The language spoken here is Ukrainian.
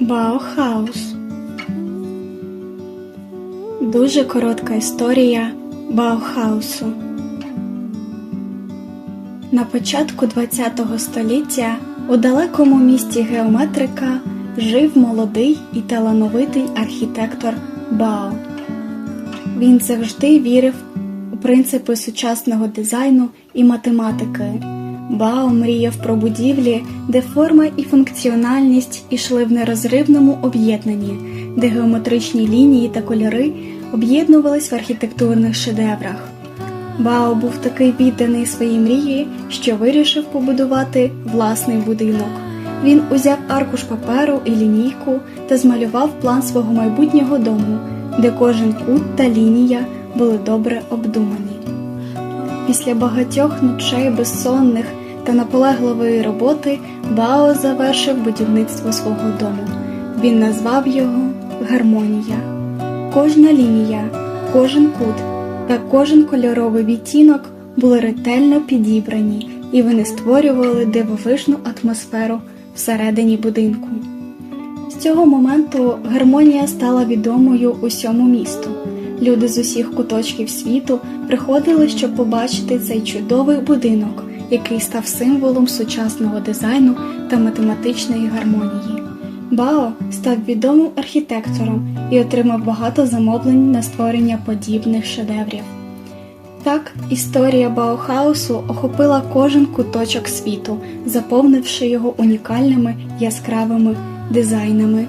Баухаус. Дуже коротка історія Баухаусу. На початку ХХ століття у далекому місті геометрика жив молодий і талановитий архітектор Бао. Він завжди вірив у принципи сучасного дизайну і математики. Бао мріяв про будівлі, де форма і функціональність ішли в нерозривному об'єднанні, де геометричні лінії та кольори об'єднувались в архітектурних шедеврах. Бао був такий відданий своїй мрії, що вирішив побудувати власний будинок. Він узяв аркуш паперу і лінійку та змалював план свого майбутнього дому, де кожен кут та лінія були добре обдумані. Після багатьох ночей безсонних та наполегливої роботи Бао завершив будівництво свого дому. Він назвав його Гармонія. Кожна лінія, кожен кут та кожен кольоровий відтінок були ретельно підібрані, і вони створювали дивовижну атмосферу всередині будинку. З цього моменту гармонія стала відомою усьому місту. Люди з усіх куточків світу приходили, щоб побачити цей чудовий будинок, який став символом сучасного дизайну та математичної гармонії. Бао став відомим архітектором і отримав багато замовлень на створення подібних шедеврів. Так, історія Баухаусу охопила кожен куточок світу, заповнивши його унікальними яскравими дизайнами